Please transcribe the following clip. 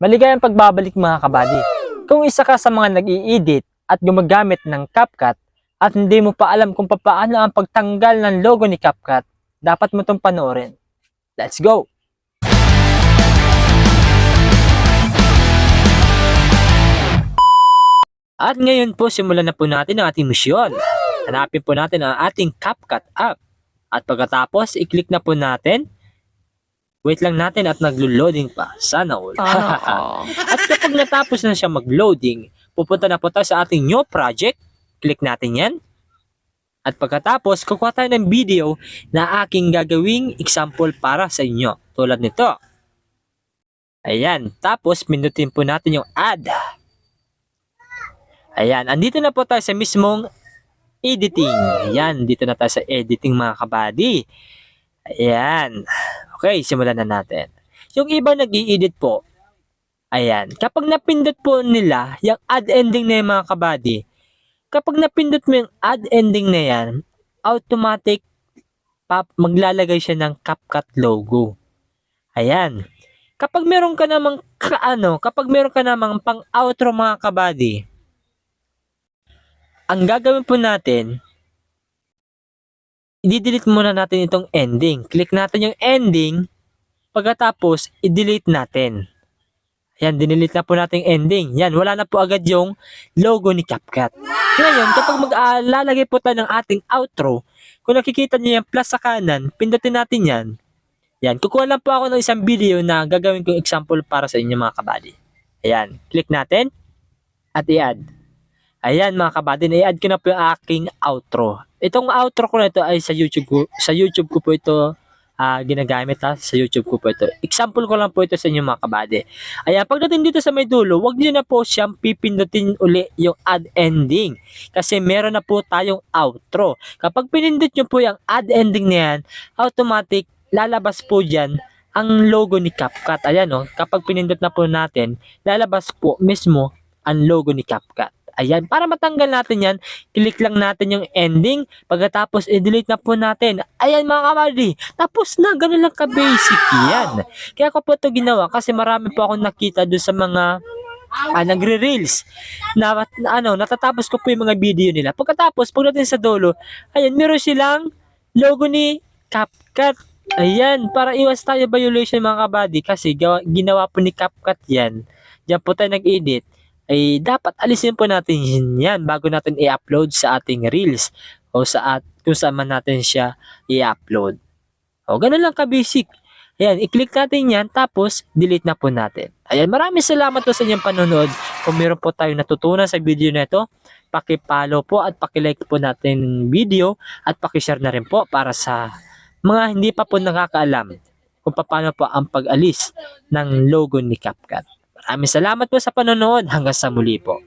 Maligayang pagbabalik mga kabady. Kung isa ka sa mga nag-i-edit at gumagamit ng CapCut at hindi mo pa alam kung paano ang pagtanggal ng logo ni CapCut, dapat mo itong panoorin. Let's go! At ngayon po, simulan na po natin ang ating misyon. Hanapin po natin ang ating CapCut app. At pagkatapos, i-click na po natin. Wait lang natin at naglo-loading pa. Sana all. At kapag natapos na siya mag-loading, pupunta na po tayo sa ating new project. Click natin yan. At pagkatapos, kukuha tayo ng video na aking gagawing example para sa inyo. Tulad nito. Ayan. Tapos, pindutin po natin yung add. Ayan. Andito na po tayo sa mismong editing. Ayan. Dito na tayo sa editing mga kabady. Ayan. Okay, simulan na natin. Yung iba nag edit po, Ayan. Kapag napindot po nila, yung add ending na yung mga kabady, kapag napindot mo yung add ending na yan, automatic pap, maglalagay siya ng CapCut logo. Ayan. Kapag meron ka namang ka, ano, kapag meron ka namang pang outro mga kabady, ang gagawin po natin, i-delete muna natin itong ending. Click natin yung ending, pagkatapos, i-delete natin. Yan, dinilit na po natin ending. Yan, wala na po agad yung logo ni CapCut. Ngayon, kapag mag-lalagay po tayo ng ating outro, kung nakikita niyo yung plus sa kanan, pindutin natin yan. Yan, kukuha lang po ako ng isang video na gagawin kong example para sa inyo mga kabady. Ayan, click natin at i-add. Ayan mga kabady, na-i-add ko na po yung aking outro. Itong outro ko na ito ay sa YouTube ko, sa YouTube ko po ito ah, ginagamit ha, sa YouTube ko po ito. Example ko lang po ito sa inyo mga kabady. Ayan, pagdating dito sa may dulo, wag niyo na po siyang pipindutin uli yung add ending. Kasi meron na po tayong outro. Kapag pinindot niyo po yung add ending na yan, automatic lalabas po dyan ang logo ni CapCut. Ayan o, kapag pinindot na po natin, lalabas po mismo ang logo ni CapCut. Ayan, para matanggal natin yan, click lang natin yung ending, pagkatapos i-delete na po natin. Ayan mga kamali, tapos na, ganun lang ka-basic yan. Kaya ko po ito ginawa kasi marami po akong nakita doon sa mga ah, nagre-reels na, na ano, natatapos ko po yung mga video nila. Pagkatapos, pagdating sa dulo, ayan, meron silang logo ni CapCut. Ayan, para iwas tayo violation mga kabady kasi gawa, ginawa po ni CapCut yan. Diyan po tayo nag-edit ay dapat alisin po natin yan bago natin i-upload sa ating reels o sa at kung saan man natin siya i-upload. O ganun lang ka-basic. Ayan, i-click natin yan tapos delete na po natin. Ayan, maraming salamat po sa inyong panonood. Kung meron po tayo natutunan sa video na ito, paki-follow po at paki-like po natin video at paki-share na rin po para sa mga hindi pa po nakakaalam kung paano po ang pag-alis ng logo ni CapCut. Maraming salamat po sa panonood. Hanggang sa muli po.